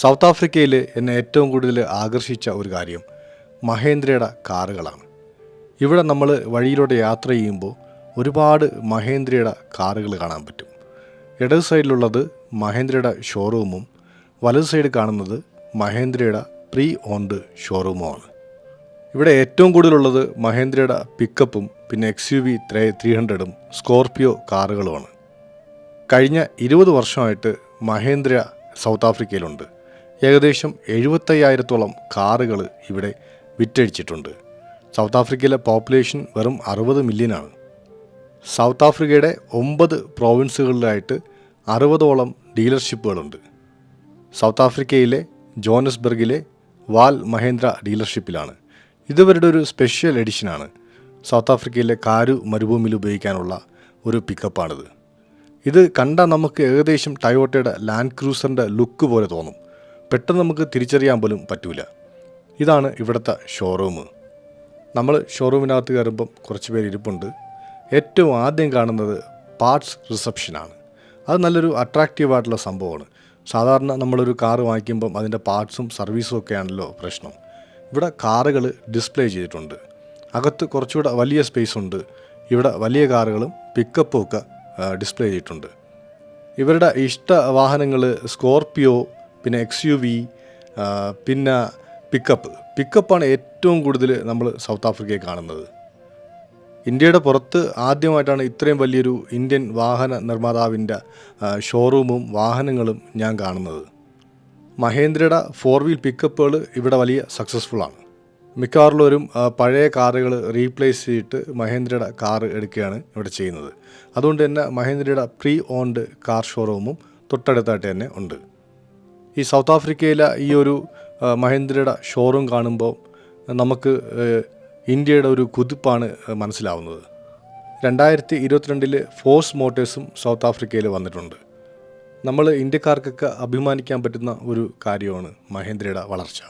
South ആഫ്രിക്കയിൽ എന്നെ ഏറ്റവും കൂടുതൽ ആകർഷിച്ച ഒരു കാര്യം മഹേന്ദ്രയുടെ കാറുകളാണ്. ഇവിടെ നമ്മൾ വഴിയിലൂടെ യാത്ര ചെയ്യുമ്പോൾ ഒരുപാട് മഹേന്ദ്രയുടെ കാറുകൾ കാണാൻ പറ്റും. ഇടത് സൈഡിലുള്ളത് മഹേന്ദ്രയുടെ ഷോറൂമും വലത് സൈഡ് കാണുന്നത് മഹേന്ദ്രയുടെ പ്രീ ഓൺഡ് ഷോറൂമുമാണ്. ഇവിടെ ഏറ്റവും കൂടുതലുള്ളത് മഹേന്ദ്രയുടെ പിക്കപ്പും പിന്നെ X U V three three ഹൺഡ്രഡും Scorpio കാറുകളുമാണ്. കഴിഞ്ഞ ഇരുപത് വർഷമായിട്ട് മഹേന്ദ്ര സൗത്ത് ആഫ്രിക്കയിലുണ്ട്. ഏകദേശം എഴുപത്തയ്യായിരത്തോളം കാറുകൾ ഇവിടെ വിറ്റഴിച്ചിട്ടുണ്ട്. സൗത്ത് ആഫ്രിക്കയിലെ പോപ്പുലേഷൻ വെറും അറുപത് മില്യനാണ്. സൗത്ത് ആഫ്രിക്കയുടെ ഒമ്പത് പ്രോവിൻസുകളിലായിട്ട് അറുപതോളം ഡീലർഷിപ്പുകളുണ്ട്. സൗത്ത് ആഫ്രിക്കയിലെ ജോനസ്ബർഗിലെ വാൽ മഹേന്ദ്ര ഡീലർഷിപ്പിലാണ്. ഇതുവരുടെ ഒരു സ്പെഷ്യൽ എഡിഷനാണ് സൗത്ത് ആഫ്രിക്കയിലെ കാരു മരുഭൂമിയിൽ ഉപയോഗിക്കാനുള്ള ഒരു പിക്കപ്പാണിത്. ഇത് കണ്ടാൽ നമുക്ക് ഏകദേശം ടയോട്ടയുടെ ലാൻഡ് ക്രൂസറിന്റെ ലുക്ക് പോലെ തോന്നും. പെട്ടെന്ന് നമുക്ക് തിരിച്ചറിയാൻ പോലും പറ്റൂല. ഇതാണ് ഇവിടുത്തെ ഷോറൂം നമ്മൾ ഷോറൂമിനകത്ത് കയറുമ്പം കുറച്ച് പേര് ഇരിപ്പുണ്ട്. ഏറ്റവും ആദ്യം കാണുന്നത് പാർട്സ് റിസപ്ഷനാണ് അത് നല്ലൊരു അട്രാക്റ്റീവ് ആയിട്ടുള്ള സംഭവമാണ്. സാധാരണ നമ്മളൊരു കാറ് വാങ്ങിക്കുമ്പം അതിന്റെ പാർട്സും സർവീസും ഒക്കെയാണല്ലോ പ്രശ്നം. ഇവിടെ കാറുകൾ ഡിസ്പ്ലേ ചെയ്തിട്ടുണ്ട്. അകത്ത് കുറച്ചുകൂടെ വലിയ സ്പേസ് ഉണ്ട്. ഇവിടെ വലിയ കാറുകളും പിക്കപ്പും ഒക്കെ ഡിസ്പ്ലേ ചെയ്തിട്ടുണ്ട്. ഇവരുടെ ഇഷ്ട വാഹനങ്ങൾ സ്കോർപിയോ പിന്നെ എക്സ് യു വി പിന്നെ പിക്കപ്പ് പിക്കപ്പാണ് ഏറ്റവും കൂടുതൽ നമ്മൾ സൗത്ത് ആഫ്രിക്കയിൽ കാണുന്നത്. ഇന്ത്യയുടെ പുറത്ത് ആദ്യമായിട്ടാണ് ഇത്രയും വലിയൊരു ഇന്ത്യൻ വാഹന നിർമ്മാതാവിന്റെ ഷോറൂമും വാഹനങ്ങളും ഞാൻ കാണുന്നത്. മഹേന്ദ്രയുടെ ഫോർ വീൽ പിക്കപ്പുകൾ ഇവിടെ വലിയ സക്സസ്ഫുള്ളാണ് മിക്കവാറുള്ളവരും പഴയ കാറുകൾ റീപ്ലേസ് ചെയ്തിട്ട് മഹേന്ദ്രയുടെ കാർ എടുക്കുകയാണ് ഇവിടെ ചെയ്യുന്നത്. അതുകൊണ്ട് തന്നെ മഹേന്ദ്രയുടെ പ്രീ ഓൺഡ് കാർ ഷോറൂമും തൊട്ടടുത്തായിട്ട് തന്നെ ഉണ്ട്. ഈ സൗത്ത് ആഫ്രിക്കയിലെ ഈ ഒരു മഹേന്ദ്രയുടെ ഷോറൂം കാണുമ്പോൾ നമുക്ക് ഇന്ത്യയുടെ ഒരു കുതിപ്പാണ് മനസ്സിലാവുന്നത്. രണ്ടായിരത്തി ഇരുപത്തിരണ്ടിൽ ഫോഴ്സ് മോട്ടേഴ്സും സൗത്ത് ആഫ്രിക്കയിൽ വന്നിട്ടുണ്ട്. നമ്മൾ ഇന്ത്യക്കാർക്കൊക്കെ അഭിമാനിക്കാൻ പറ്റുന്ന ഒരു കാര്യമാണ് മഹേന്ദ്രയുടെ വളർച്ച.